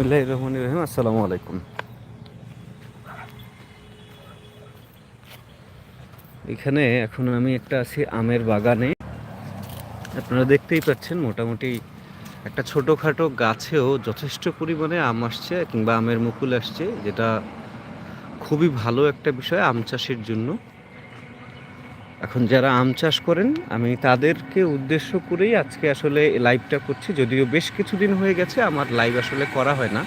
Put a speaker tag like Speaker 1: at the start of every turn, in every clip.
Speaker 1: বিসমুল্লাহ রহমান রহিম। আসসালামু আলাইকুম। এখানে এখন আমি একটা আছি আমের বাগানে। আপনারা দেখতেই পাচ্ছেন মোটামুটি একটা ছোটোখাটো গাছেও যথেষ্ট পরিমাণে আম আসছে কিংবা আমের মুকুল আসছে, যেটা খুবই ভালো একটা বিষয় আম চাষের জন্য। এখন যারা আম চাষ করেন, আমি তাদেরকে উদ্দেশ্য করেই আজকে আসলে লাইভটা করছি। যদিও বেশ কিছুদিন হয়ে গেছে, আমার লাইভ আসলে করা হয় না।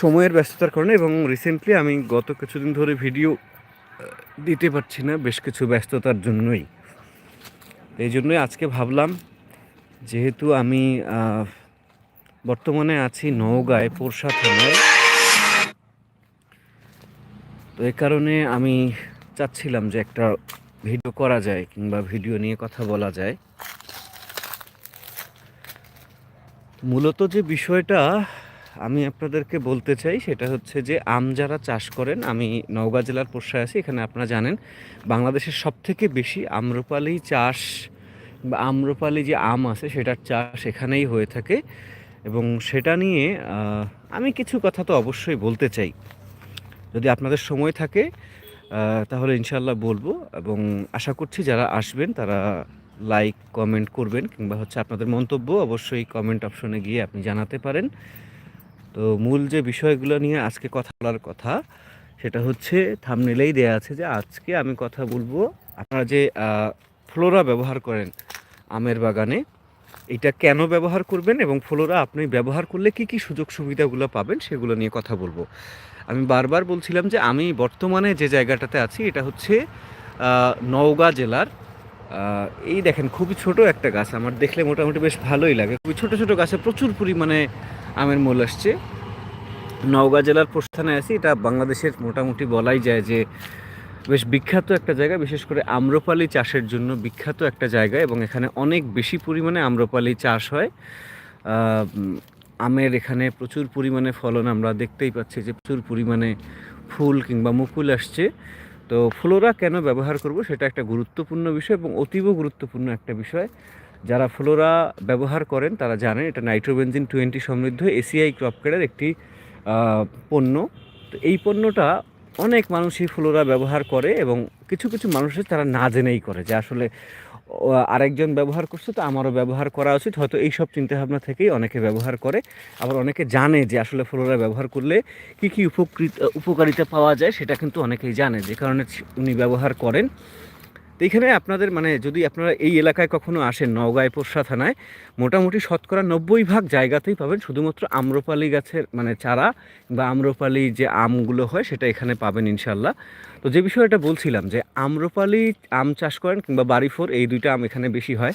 Speaker 1: সময়ের ব্যস্ততার কারণে এবং রিসেন্টলি আমি গত কিছুদিন ধরে ভিডিও দিতে পারছি না বেশ কিছু ব্যস্ততার জন্যই। এই জন্যই আজকে ভাবলাম, যেহেতু আমি বর্তমানে আছি নওগাঁয় পোরশা থানায়, তো এই কারণে আমি চাচ্ছিলাম যে একটা ভিডিও করা যায় কিংবা ভিডিও নিয়ে কথা বলা যায়। মূলত যে বিষয়টা আমি আপনাদেরকে বলতে চাই সেটা হচ্ছে যে আম যারা চাষ করেন, আমি নওগাঁ জেলার পোষায় আছি, এখানে আপনারা জানেন, বাংলাদেশের সব থেকে বেশি আম্রপালি চাষ বা আম্রপালি যে আম আছে সেটার চাষ এখানেই হয়ে থাকে এবং সেটা নিয়ে আমি কিছু কথা তো অবশ্যই বলতে চাই। যদি আপনাদের সময় থাকে তাহলে ইনশাল্লাহ বলব এবং আশা করছি যারা আসবেন তারা লাইক কমেন্ট করবেন কিংবা হচ্ছে আপনাদের মন্তব্য অবশ্যই কমেন্ট অপশনে গিয়ে আপনি জানাতে পারেন। তো মূল যে বিষয়গুলো নিয়ে আজকে কথা বলার কথা সেটা হচ্ছে থামনেলেই দেয়া আছে যে আজকে আমি কথা বলব আপনারা যে ফ্লোরা ব্যবহার করেন আমের বাগানে, এটা কেন ব্যবহার করবেন এবং ফ্লোরা আপনি ব্যবহার করলে কি কি সুযোগ সুবিধাগুলো পাবেন সেগুলো নিয়ে কথা বলব। আমি বারবার বলছিলাম যে আমি বর্তমানে যে জায়গাটাতে আছি, এটা হচ্ছে নওগাঁ জেলার এই দেখেন খুবই ছোট একটা গাছ, আমার দেখলে মোটামুটি বেশ ভালোই লাগে। খুবই ছোট ছোট গাছে প্রচুর পরিমাণে আমের মূল আসছে। নওগাঁ জেলার প্রস্থানে আছি, এটা বাংলাদেশের মোটামুটি বলাই যায় যে বেশ বিখ্যাত একটা জায়গা, বিশেষ করে আম্রপালি চাষের জন্য বিখ্যাত একটা জায়গা এবং এখানে অনেক বেশি পরিমাণে আম্রপালি চাষ হয়। আমের এখানে প্রচুর পরিমাণে ফলন আমরা দেখতেই পাচ্ছি যে প্রচুর পরিমাণে ফুল কিংবা মুকুল আসছে। তো ফ্লোরা কেন ব্যবহার করব সেটা একটা গুরুত্বপূর্ণ বিষয় এবং অতীব গুরুত্বপূর্ণ একটা বিষয়। যারা ফ্লোরা ব্যবহার করেন তারা জানেন এটা নাইট্রোবেনজিন টোয়েন্টি সমৃদ্ধ এসিআই ক্রপ কেয়ারের একটি পণ্য। তো এই পণ্যটা অনেক মানুষই ফ্লোরা ব্যবহার করে এবং কিছু কিছু মানুষের তারা না জেনেই করে যে আসলে আরেকজন ব্যবহার করছে, তো আমারও ব্যবহার করা উচিত। হয়তো এইসব চিন্তাভাবনা থেকেই অনেকে ব্যবহার করে। আবার অনেকে জানে যে আসলে ফ্লোরা ব্যবহার করলে কি কী উপকৃত, উপকারিতা পাওয়া যায়, সেটা কিন্তু অনেকেই জানে। যে কারণে উনি ব্যবহার করেন। এখানে আপনাদের মানে যদি আপনারা এই এলাকায় কখনো আসেন, নওগাঁয়, পোষা থানায়, মোটামুটি শতকরা নব্বই ভাগ জায়গাতেই পাবেন শুধুমাত্র আম্রপালি গাছের মানে চারা বা আম্রপালি যে আমগুলো হয় সেটা এখানে পাবেন ইনশাল্লাহ। তো যে বিষয়টা বলছিলাম যে আম্রপালি আম চাষ করেন কিংবা বাড়িফোর এই দুইটা আম এখানে বেশি হয়।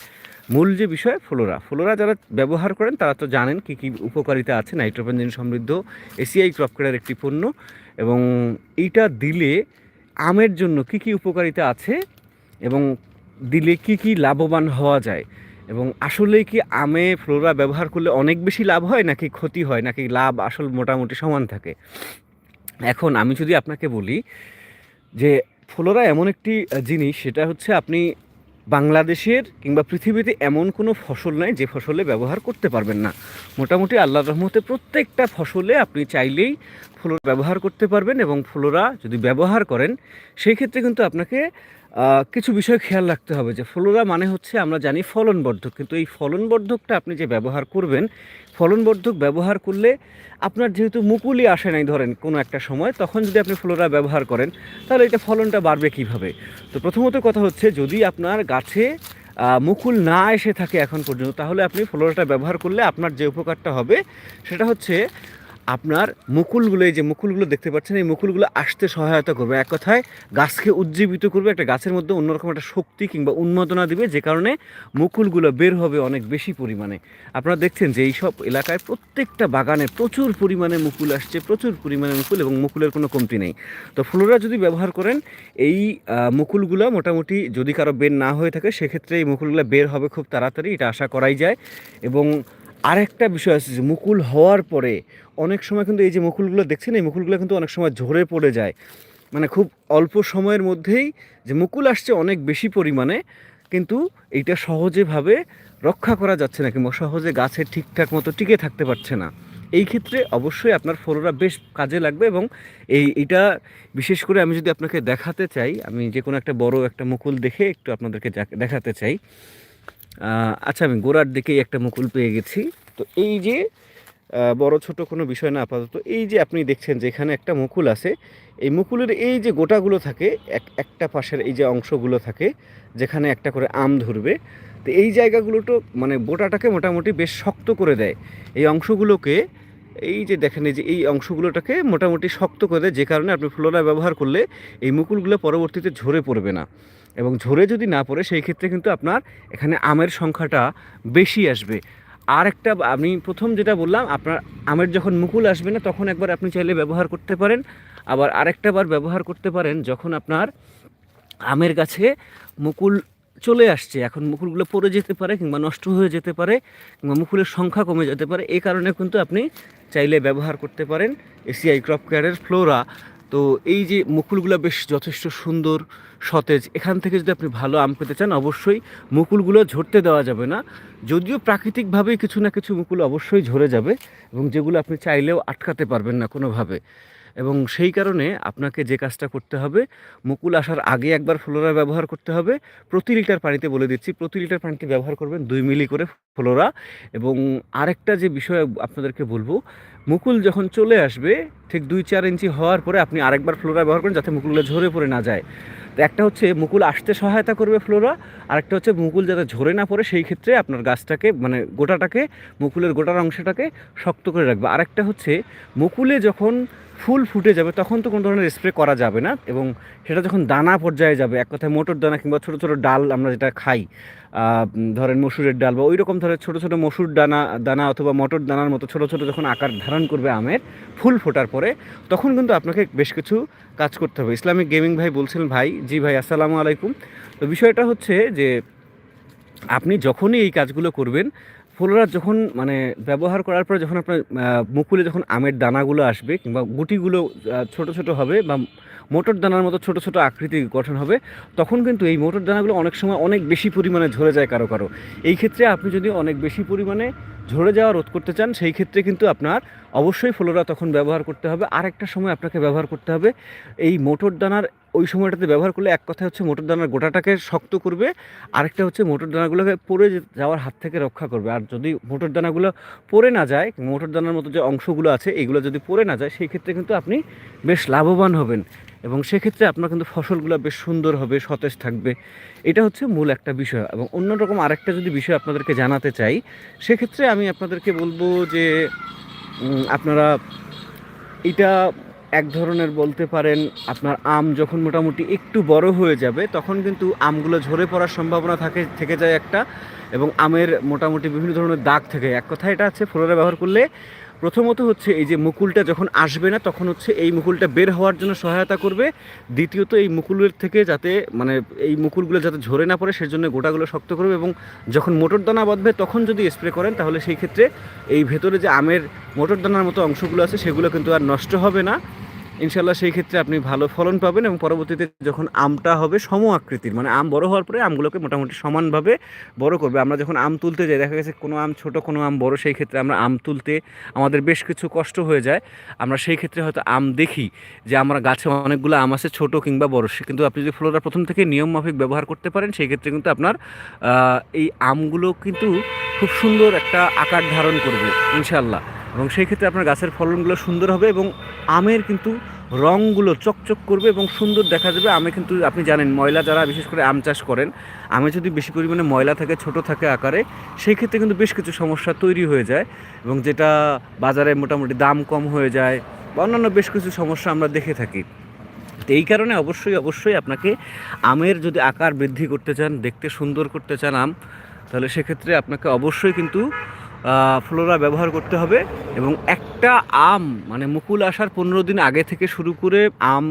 Speaker 1: মূল যে বিষয় ফ্লোরা। ফ্লোরা যারা ব্যবহার করেন তারা তো জানেন কী কী উপকারিতা আছে। নাইট্রোজেন সমৃদ্ধ, এসিআই ক্রপ কেয়ারের একটি পণ্য এবং এইটা দিলে আমের জন্য কী কী উপকারিতা আছে এবং দিলে কি কি লাভবান হওয়া যায়? এবং আসলেই কি আমে ফ্লোরা ব্যবহার করলে অনেক বেশি লাভ হয় নাকি ক্ষতি হয়? নাকি লাভ আসল মোটামুটি সমান থাকে? এখন আমি যদি আপনাকে বলি যে ফ্লোরা এমন একটি জিনিস, সেটা হচ্ছে আপনি বাংলাদেশের কিংবা পৃথিবীতে এমন কোনো ফসল নাই যে ফসলে ব্যবহার করতে পারবেন না। মোটামুটি আল্লাহর রহমতে প্রত্যেকটা ফসলে আপনি চাইলেই ফ্লোরা ব্যবহার করতে পারবেন এবং ফ্লোরা যদি ব্যবহার করেন, সেই ক্ষেত্রে কিন্তু আপনাকে কিছু বিষয় খেয়াল রাখতে হবে যে ফ্লোরা মানে হচ্ছে আমরা জানি ফলনবর্ধক। কিন্তু এই ফলনবর্ধকটা আপনি যে ব্যবহার করবেন, ফলনবর্ধক ব্যবহার করলে আপনার যেহেতু মুকুলই আসে নাই ধরেন কোনো একটা সময়, তখন যদি আপনি ফ্লোরা ব্যবহার করেন, তাহলে এটা ফলনটা বাড়বে কীভাবে? তো প্রথমত কথা হচ্ছে যদি আপনার গাছে মুকুল না এসে থাকে এখন পর্যন্ত, তাহলে আপনি ফ্লোরাটা ব্যবহার করলে আপনার যে উপকারটা হবে, সেটা হচ্ছে আপনার মুকুলগুলো, এই যে মুকুলগুলো দেখতে পাচ্ছেন, এই মুকুলগুলো আসতে সহায়তা করবে। এক কথায়, গাছকে উজ্জীবিত করবে, একটা গাছের মধ্যে অন্যরকম একটা শক্তি কিংবা উন্মাদনা দিবে, যে কারণে মুকুলগুলো বের হবে অনেক বেশি পরিমাণে। আপনারা দেখছেন যে এই সব এলাকায় প্রত্যেকটা বাগানে প্রচুর পরিমাণে মুকুল আসছে, প্রচুর পরিমাণে মুকুল এবং মুকুলের কোনো কমতি নেই। তো ফ্লোরা যদি ব্যবহার করেন, এই মুকুলগুলো মোটামুটি যদি কারও বের না হয়ে থাকে, সেক্ষেত্রে এই মুকুলগুলো বের হবে খুব তাড়াতাড়ি, এটা আশা করাই যায়। এবং আরেকটা বিষয় আছে যে মুকুল হওয়ার পরে অনেক সময় কিন্তু এই যে মুকুলগুলো দেখছেন, এই মুকুলগুলো কিন্তু অনেক সময় ঝরে পড়ে যায়। মানে খুব অল্প সময়ের মধ্যেই যে মুকুল আসছে অনেক বেশি পরিমাণে, কিন্তু এইটা সহজেভাবে রক্ষা করা যাচ্ছে না কিংবা সহজে গাছে ঠিকঠাক মতো টিকে থাকতে পারছে না। এই ক্ষেত্রে অবশ্যই আপনার ফলোরা বেশ কাজে লাগবে এবং এই, এটা বিশেষ করে আমি যদি আপনাকে দেখাতে চাই, আমি যে কোনো একটা বড় একটা মুকুল দেখে একটু আপনাদেরকে দেখাতে চাই। আচ্ছা আমি গোড়ার দিকেই একটা মুকুল পেয়ে গেছি। তো এই যে বড় ছোট কোনো বিষয় না, আপাতত এই যে আপনি দেখছেন যে এখানে একটা মুকুল আছে, এই মুকুলের এই যে গোটাগুলো থাকে, এক, একটা পাশের এই যে অংশগুলো থাকে, যেখানে একটা করে আম ধরবে, তো এই জায়গাগুলো তো মানে গোটাটাকে মোটামুটি বেশ শক্ত করে দেয়। এই অংশগুলোকে এই যে দেখেন, এই যে এই অংশগুলোটাকে মোটামুটি শক্ত করে যে কারণে আপনি ফ্লোরা ব্যবহার করলে এই মুকুলগুলো পরবর্তীতে ঝরে পড়বে না। এবং ঝরে যদি না পড়ে, সেই ক্ষেত্রে কিন্তু আপনার এখানে আমের সংখ্যাটা বেশি আসবে। আর একটা আমি প্রথম যেটা বললাম, আপনার আমের যখন মুকুল আসবে না, তখন একবার আপনি চাইলে ব্যবহার করতে পারেন। আবার আরেকটা বার ব্যবহার করতে পারেন, যখন আপনার আমের গাছে মুকুল চলে আসছে। এখন মুকুলগুলো পড়ে যেতে পারে কিংবা নষ্ট হয়ে যেতে পারে কিংবা মুকুলের সংখ্যা কমে যেতে পারে। এই কারণে কিন্তু আপনি চাইলে ব্যবহার করতে পারেন এসিআই ক্রপ কেয়ারের ফ্লোরা। তো এই যে মুকুলগুলো বেশ যথেষ্ট সুন্দর, সতেজ, এখান থেকে যদি আপনি ভালো আম পেতে চান, অবশ্যই মুকুলগুলো ঝরতে দেওয়া যাবে না। যদিও প্রাকৃতিকভাবেই কিছু না কিছু মুকুল অবশ্যই ঝরে যাবে এবং যেগুলো আপনি চাইলেও আটকাতে পারবেন না কোনোভাবে। এবং সেই কারণে আপনাকে যে কাজটা করতে হবে, মুকুল আসার আগে একবার ফ্লোরা ব্যবহার করতে হবে। প্রতি লিটার পানিতে বলে দিচ্ছি, প্রতি লিটার পানিতে ব্যবহার করবেন দুই মিলি করে ফ্লোরা। এবং আরেকটা যে বিষয় আপনাদেরকে বলব, মুকুল যখন চলে আসবে, ঠিক দুই চার ইঞ্চি হওয়ার পরে আপনি আরেকবার ফ্লোরা ব্যবহার করেন যাতে মুকুলগুলো ঝরে পড়ে না যায়। তো একটা হচ্ছে মুকুল আসতে সহায়তা করবে ফ্লোরা, আরেকটা হচ্ছে মুকুল যাতে ঝরে না পড়ে সেই ক্ষেত্রে আপনার গাছটাকে মানে গোটাটাকে, মুকুলের গোটার অংশটাকে শক্ত করে রাখবে। আরেকটা হচ্ছে মুকুলে যখন ফুল ফুটে যাবে, তখন তো কোনো ধরনের স্প্রে করা যাবে না এবং সেটা যখন দানা পর্যায়ে যাবে, এক কথায় মোটর দানা কিংবা ছোটো ছোটো ডাল আমরা যেটা খাই ধরেন মসুরের ডাল বা ওই রকম ধরনের ছোটো ছোটো মসুর দানা দানা অথবা মটর দানার মতো ছোটো ছোটো যখন আকার ধারণ করবে আমের, ফুল ফোটার পরে তখন কিন্তু আপনাকে বেশ কিছু কাজ করতে হবে। ইসলামিক গেমিং ভাই বলছিলেন, ভাই, জি ভাই, আসসালামু আলাইকুম। তো বিষয়টা হচ্ছে যে, আপনি যখনই এই কাজগুলো করবেন ফ্লোরা যখন মানে ব্যবহার করার পরে যখন আপনার মুকুলে যখন আমের দানাগুলো আসবে কিংবা গুটিগুলো ছোট ছোট হবে বা মোটর দানার মতো ছোট ছোট আকৃতি গঠন হবে, তখন কিন্তু এই মোটর দানাগুলো অনেক সময় অনেক বেশি পরিমাণে ঝরে যায় কারও কারও। এই ক্ষেত্রে আপনি যদি অনেক বেশি পরিমাণে ঝরে যাওয়া রোধ করতে চান, সেই ক্ষেত্রে কিন্তু আপনার অবশ্যই ফ্লোরা তখন ব্যবহার করতে হবে। আর একটা সময় আপনাকে ব্যবহার করতে হবে। এই মোটর দানার ওই সময়টাতে ব্যবহার করলে এক কথা হচ্ছে মোটর দানার গোটাটাকে শক্ত করবে, আরেকটা হচ্ছে মোটর দানাগুলোকে পড়ে যাওয়ার হাত থেকে রক্ষা করবে। আর যদি মোটর দানাগুলো পড়ে না যায়, মোটর দানার মতো যে অংশগুলো আছে, এগুলো যদি পড়ে না যায়, সেই ক্ষেত্রে কিন্তু আপনি বেশ লাভবান হবেন। এবং সেক্ষেত্রে আপনার কিন্তু ফসলগুলো বেশ সুন্দর হবে, সতেজ থাকবে। এটা হচ্ছে মূল একটা বিষয়। এবং অন্যরকম আরেকটা যদি বিষয় আপনাদেরকে জানাতে চাই, সেক্ষেত্রে আমি আপনাদেরকে বলব যে আপনারা এটা এক ধরনের বলতে পারেন, আপনার আম যখন মোটামুটি একটু বড় হয়ে যাবে, তখন কিন্তু আমগুলো ঝরে পড়ার সম্ভাবনা থাকে, থেকে যায় একটা। এবং আমের মোটামুটি বিভিন্ন ধরনের দাগ থেকে। এক কথা এটা আছে ফ্লোরা ব্যবহার করলে প্রথমত হচ্ছে এই যে মুকুলটা যখন আসবে না, তখন হচ্ছে এই মুকুলটা বের হওয়ার জন্য সহায়তা করবে। দ্বিতীয়ত এই মুকুলের থেকে যাতে মানে এই মুকুলগুলো যাতে ঝরে না পড়ে, সেজন্য গোটাগুলো শক্ত করবে এবং যখন মোটর দানা বাঁধবে, তখন যদি স্প্রে করেন, তাহলে সেই ক্ষেত্রে এই ভেতরে যে আমের মোটর দানার মতো অংশগুলো আছে, সেগুলো কিন্তু আর নষ্ট হবে না। ইনশাল্লাহ সেই ক্ষেত্রে আপনি ভালো ফলন পাবেন এবং পরবর্তীতে যখন আমটা হবে সম আকৃতির মানে আম বড় হওয়ার পরে আমগুলোকে মোটামুটি সমানভাবে বড় করবে। আমরা যখন আম তুলতে যাই, দেখা গেছে কোনো আম ছোট, কোনো আম বড়, সেই ক্ষেত্রে আমরা আম তুলতে আমাদের বেশ কিছু কষ্ট হয়ে যায়। আমরা সেই ক্ষেত্রে হয়তো আম দেখি যে আমরা গাছে অনেকগুলো আম আছে, ছোট কিংবা বড়। সে কিন্তু আপনি যদি ফ্লোরা প্রথম থেকে নিয়ম মাফিক ব্যবহার করতে পারেন, সেই ক্ষেত্রে কিন্তু আপনার এই আমগুলো কিন্তু খুব সুন্দর একটা আকার ধারণ করবে ইনশাল্লাহ এবং সেই ক্ষেত্রে আপনার গাছের ফলনগুলো সুন্দর হবে এবং আমের কিন্তু রঙগুলো চকচক করবে এবং সুন্দর দেখা যাবে। আমে কিন্তু আপনি জানেন ময়লা যারা বিশেষ করে আম চাষ করেন, আমে যদি বেশি পরিমাণে ময়লা থাকে, ছোট থাকে আকারে, সেই ক্ষেত্রে কিন্তু বেশ কিছু সমস্যা তৈরি হয়ে যায় এবং যেটা বাজারে মোটামুটি দাম কম হয়ে যায় বা অন্যান্য বেশ কিছু সমস্যা আমরা দেখে থাকি। তো এই কারণে অবশ্যই অবশ্যই আপনাকে আমের যদি আকার বৃদ্ধি করতে চান, দেখতে সুন্দর করতে চান আম, তাহলে সেক্ষেত্রে আপনাকে অবশ্যই কিন্তু ফ্লোরা ব্যবহার করতে হবে এবং একটা আম মানে মুকুল আসার পনেরো দিন আগে থেকে শুরু করে আম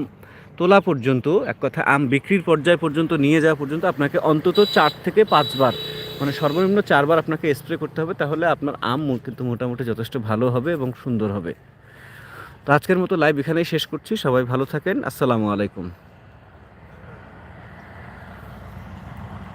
Speaker 1: তোলা পর্যন্ত, এক কথা আম বিক্রির পর্যায় পর্যন্ত, নিয়ে যাওয়া পর্যন্ত আপনাকে অন্তত চার থেকে পাঁচবার মানে সর্বনিম্ন চারবার আপনাকে স্প্রে করতে হবে, তাহলে আপনার আম কিন্তু মোটামুটি যথেষ্ট ভালো হবে এবং সুন্দর হবে। তো আজকের মতো লাইভ এখানেই শেষ করছি, সবাই ভালো থাকেন, আসসালামু আলাইকুম।